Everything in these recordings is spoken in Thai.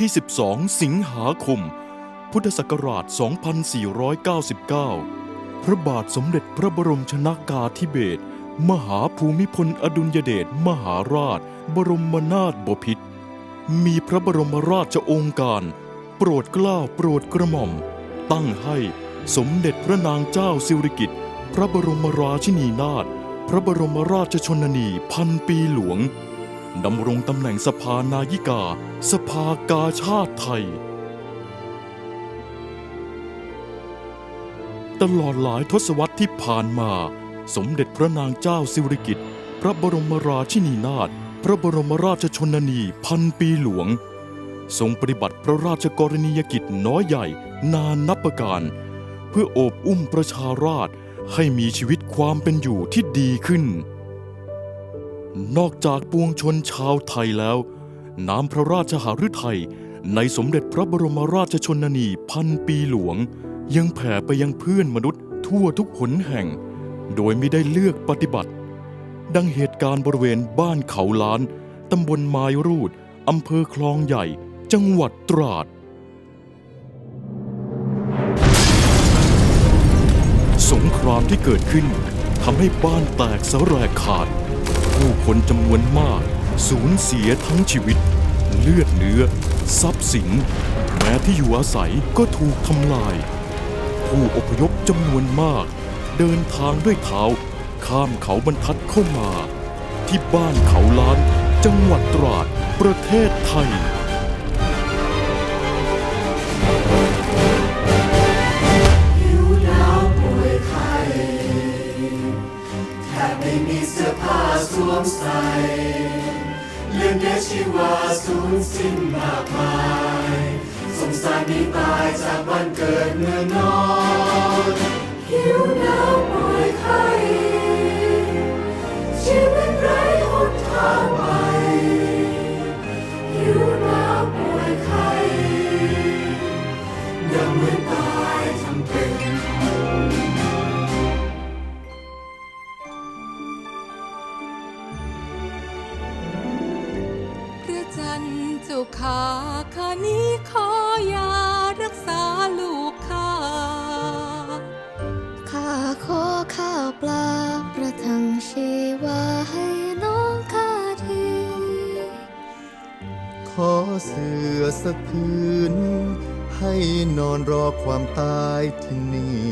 ที่ 12 สิงหาคม พุทธศักราช 2499 พระบาทสมเด็จพระบรมชนากาธิเบศรมหาภูมิพลอดุลยเดชมหาราช บรมนาถบพิตร มีพระบรมราชองค์การ โปรดเกล้าโปรดกระหม่อม ตั้งให้สมเด็จพระนางเจ้าสิริกิติ์พระบรมราชินีนาถพระบรมราชชนนีพันปีหลวง ดำรงตำแหน่งสภานายิกา สภากาชาติไทย ตลอดหลายทศวรรษที่ผ่านมา สมเด็จพระนางเจ้าสิริกิติ์พระบรมราชินีนาถพระบรมราชชนนีพันปีหลวง ทรงปฏิบัติพระราชกรณียกิจน้อยใหญ่นานนับประการ เพื่อโอบอุ้มประชาราษให้มีชีวิตความเป็นอยู่ที่ดีขึ้น นอกจากปวงชนชาวไทยแล้ว น้ำพระราชหฤทัยในสมเด็จพระบรมราชชนนีพันปีหลวง ยังแผ่ไปยังเพื่อนมนุษย์ทั่วทุกหนแห่ง โดยไม่ได้เลือกปฏิบัติ ดังเหตุการณ์บริเวณบ้านเขาล้าน ตำบลไม้รูดอำเภอคลองใหญ่ จังหวัดตราด สงครามที่เกิดขึ้นทำให้บ้านแตกสลายขาด ผู้คนจำนวนมาก สูญเสียทั้งชีวิต เลือดเนื้อ ทรัพย์สิน แม้ที่อยู่อาศัยก็ถูกทำลาย ผู้อพยพจำนวนมาก เดินทางด้วยเท้า ข้ามเขาบรรทัดเข้ามา ที่บ้านเขาล้าน จังหวัดตราด ประเทศไทย สวมใส่เลือนเนื้อชีวาสูญสิ้นมากมายสงสารนี้ตายจากวันเกิดเมื่อนอน ปลาประทังชีวาให้น้องข้าที ขอเสือสักผืน ให้นอนรอความตายที่นี่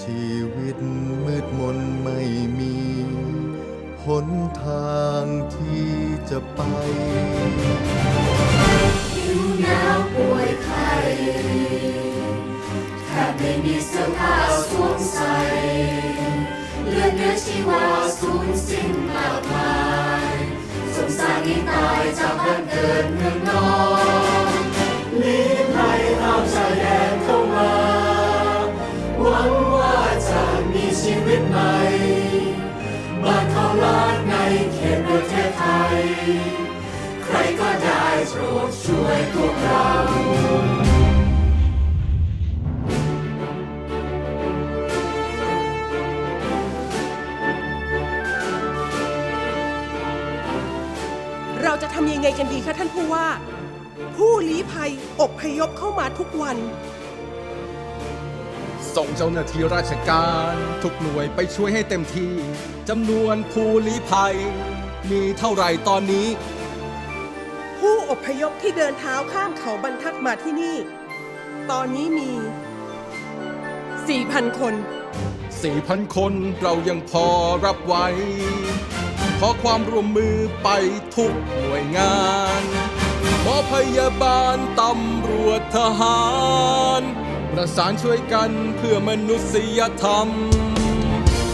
ชีวิตมืดมนไม่มีหนทางที่จะไปหิวหนาวป่วยไข้แทบไม่มีส ชีวาสูญสิ้นมากมายสงสารนี้ตายจากบ้านเกิดเมืองนอนหนีภัยข้ามชายแดนเข้ามา หวังว่าจะมีชีวิตใหม่บ้านเขาลานในเขตประเทศไทย ใครก็ได้โปรดช่วยพวกเราานผู้ว่า ผู้ลี้ภัยอบพยพเข้ามาทุกวัน ส่งเจ้าหน้าที่ราชการ ทุกหน่วยไปช่วยให้เต็มที่จำนวนผู้ลี้ภัย มีเท่าไหร่ตอนนี้ ผู้อพยพที่เดินเท้าข้ามเขาบรรทัดมาที่นี่ ตอนนี้มี 4,000 คน 4,000 คนเรายังพอรับไว้ ขอความร่วมมือไปทุกหน่วยงานหมอพยาบาลตำรวจทหาร ประสานช่วยกันเพื่อมนุษยธรรม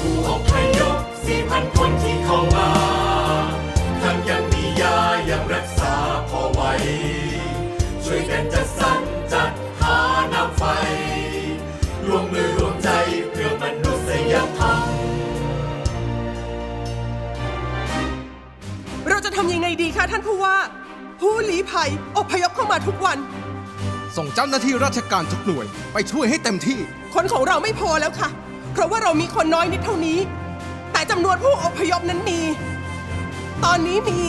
ผู้อพยพสี่พันคนที่เข้ามาทั้งยังมียายังรักษาพอไหวช่วยกันจัด ท่านผู้ว่า ผู้ลี้ภัยอพยพเข้ามาทุกวัน ส่งเจ้าหน้าที่ราชการทุกหน่วย ไปช่วยให้เต็มที่ คนของเราไม่พอแล้วค่ะ เพราะว่าเรามีคนน้อยนิดเท่านี้ แต่จำนวนผู้อพยพนั้นมี ตอนนี้มี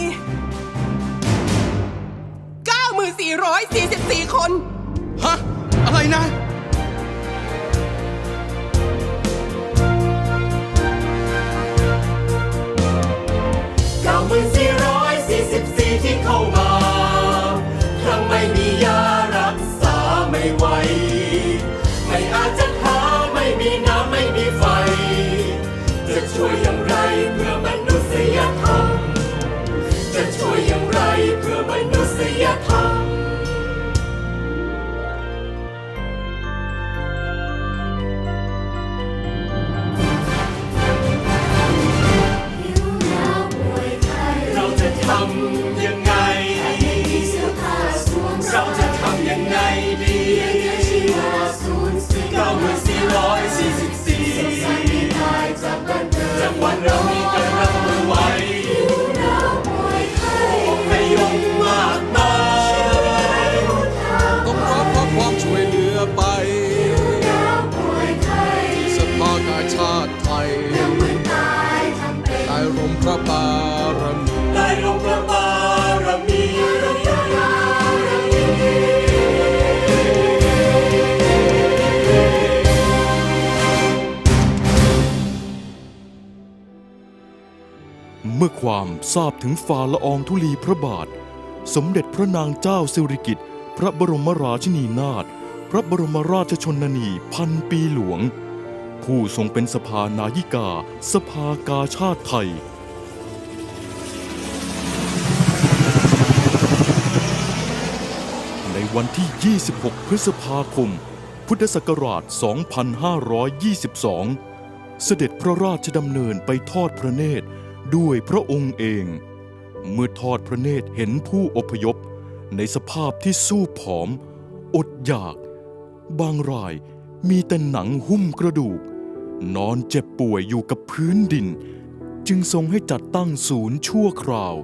9,444 คน ฮะ อะไรนะ ความทราบถึงฝ่าละอองธุลีพระบาท สมเด็จพระนางเจ้าสิริกิติ์พระบรมราชินีนาถพระบรมราชชนนีพันปีหลวง ผู้ทรงเป็นสภานายิกา สภากาชาติไทย ในวันที่ 26 พฤษภาคม พุทธศักราช 2522 เสด็จพระราชดำเนินไปทอดพระเนตร ด้วยพระองค์เอง เมื่อทอดพระเนตรเห็นผู้อพยพ ในสภาพที่สู้ผอม อดอยาก บางรายมีแต่หนังหุ้มกระดูก นอนเจ็บป่วยอยู่กับพื้นดิน จึงทรงให้จัดตั้งศูนย์ชั่วคราว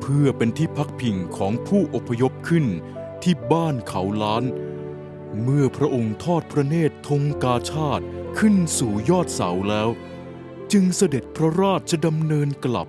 เพื่อเป็นที่พักพิงของผู้อพยพขึ้นที่บ้านเขาล้าน เมื่อพระองค์ทอดพระเนตรธงกาชาติขึ้นสู่ยอดเสาแล้ว จึงเสด็จพระราชดำเนินกลับ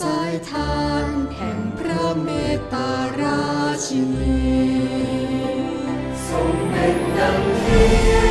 สายทานแห่งพระเมตตาราชินีทรงเป็นดังเทีย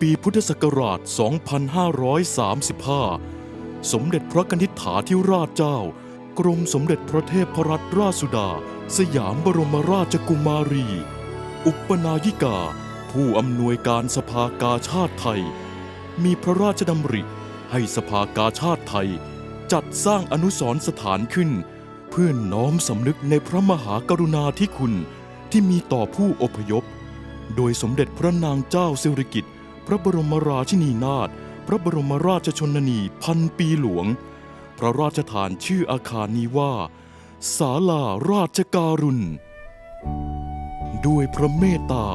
ปีพุทธศักราช 2535 สมเด็จพระกนิษฐาธิราชเจ้า กรมสมเด็จพระเทพรัตนราชสุดา สยามบรมราชกุมารี อุปนายิกา ผู้อำนวยการสภากาชาติไทย มีพระราชดำริให้สภากาชาติไทย จัดสร้างอนุสรณ์สถานขึ้น เพื่อน้อมสำนึกในพระมหากรุณาธิคุณที่มีต่อผู้อพยพ โดยสมเด็จพระนางเจ้าสิริกิติ์ พระบรมราชินีนาถพระบรมราชชนนีพันปีหลวง พระราชทานชื่ออาคารนี้ว่า ศาลาราชการุณ ด้วยพระเมตตา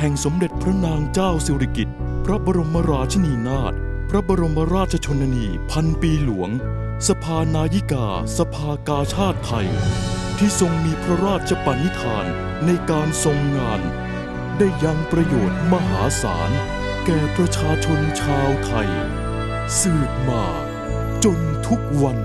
แห่งสมเด็จพระนางเจ้าสิริกิติ์พระบรมราชินีนาถพระบรมราชชนนีพันปีหลวง สภานายิกา สภากาชาติไทย ที่ทรงมีพระราชปณิธานในการทรงงาน ได้ยังประโยชน์มหาศาล แก่ประชาชนชาวไทย สืบมาจนทุกวัน